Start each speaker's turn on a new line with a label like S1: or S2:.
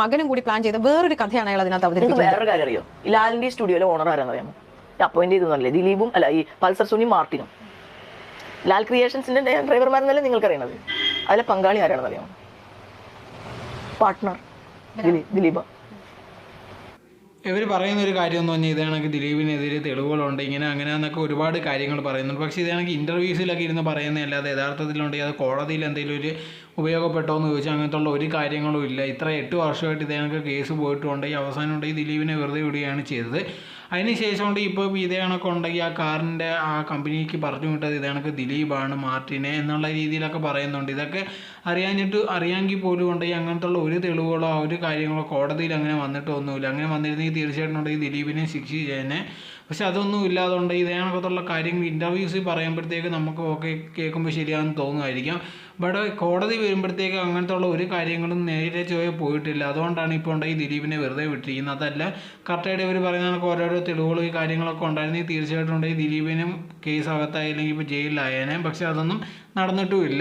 S1: മകനും കൂടി പ്ലാൻ ചെയ്ത വേറൊരു കഥയാണ് അയാൾ അതിനകത്ത് അവതരിപ്പിക്കുന്നത്.
S2: വേറൊരു കാര്യം അറിയോ? ലാലിന്റെ സ്റ്റുഡിയോയിലെ ഓണർ ആരാന്ന് അറിയാമോ? അപ്പോയിന്റ് ചെയ്തല്ലേ ദിലീപും അല്ല ഈ പൾസർ സുനി മാർട്ടിനും. ലാൽ ക്രിയേഷൻസിന്റെ ഡ്രൈവർമാരെന്നല്ലേ നിങ്ങൾക്ക് അറിയണത് അതിലെ പങ്കാളി ആരാണെന്ന് അറിയാമോ? പാർട്ട്ണർ. ദിലീപ്.
S3: ഇവർ പറയുന്ന ഒരു കാര്യം എന്ന് പറഞ്ഞാൽ ഇതാണെങ്കിൽ ദിലീപിനെതിരെ തെളിവുകളുണ്ട് ഇങ്ങനെ അങ്ങനെ എന്നൊക്കെ ഒരുപാട് കാര്യങ്ങൾ പറയുന്നുണ്ട്. പക്ഷേ ഇതാണെങ്കിൽ ഇന്റർവ്യൂസിലൊക്കെ ഇരുന്ന് പറയുന്നതല്ലാതെ യഥാർത്ഥത്തിലുണ്ടെങ്കിൽ അത് കോടതിയിൽ എന്തെങ്കിലും ഒരു ഉപയോഗപ്പെട്ടോ എന്ന് ചോദിച്ചാൽ അങ്ങനത്തുള്ള ഒരു കാര്യങ്ങളും ഇല്ല. ഇത്ര എട്ട് വർഷമായിട്ട് ഇതേ കേസ് പോയിട്ടുണ്ടെങ്കിൽ അവസാനം ഉണ്ടെങ്കിൽ ദിലീപിനെ വെറുതെ വിടുകയാണ് ചെയ്തത്. അതിനുശേഷം കൊണ്ട് ഇപ്പോൾ ഇതേ കണക്ക് ഉണ്ടെങ്കിൽ ആ കാറിന്റെ ആ കമ്പനിക്ക് പറഞ്ഞു വിട്ടത് ഇതേ കണക്ക് ദിലീപാണ് മാർട്ടിനെ എന്നുള്ള രീതിയിലൊക്കെ പറയുന്നുണ്ട്. ഇതൊക്കെ അറിയാഞ്ഞിട്ട് അറിയാമെങ്കിൽ പോലും ഉണ്ടെങ്കിൽ അങ്ങനത്തെ ഉള്ള ഒരു തെളിവുകളോ ഒരു കാര്യങ്ങളോ കോടതിയിൽ അങ്ങനെ വന്നിട്ടൊന്നുമില്ല അങ്ങനെ വന്നിരുന്നെങ്കിൽ തീർച്ചയായിട്ടും ഉണ്ടെങ്കിൽ ദിലീപിനെ ശിക്ഷിച്ചേനെ. പക്ഷെ അതൊന്നും ഇല്ലാതുകൊണ്ട് ഇതേ കണക്കത്തുള്ള കാര്യങ്ങൾ ഇന്റർവ്യൂസിൽ പറയുമ്പോഴത്തേക്ക് നമുക്ക് ഓക്കെ കേൾക്കുമ്പോൾ ശരിയാണെന്ന് തോന്നുമായിരിക്കും. ബട്ട് കോടതി വരുമ്പോഴത്തേക്ക് അങ്ങനത്തെ ഉള്ള ഒരു കാര്യങ്ങളും നേരെ ചൊവ്വേ പോയിട്ടില്ല. അതുകൊണ്ടാണ് ഇപ്പോൾ ഉണ്ടെങ്കിൽ ദിലീപിനെ വെറുതെ വിട്ടിരിക്കുന്നത്. അതല്ല കറക്റ്റായിട്ട് ഇവർ പറയുന്ന ഓരോരോ തെളിവുകളും ഈ കാര്യങ്ങളൊക്കെ ഉണ്ടായിരുന്നെങ്കിൽ തീർച്ചയായിട്ടും ഉണ്ടെങ്കിൽ ദിലീപിനും കേസ് അകത്തായില്ലെങ്കിൽ ഇപ്പോൾ ജയിലിലായേനെ. പക്ഷേ അതൊന്നും നടന്നിട്ടുമില്ല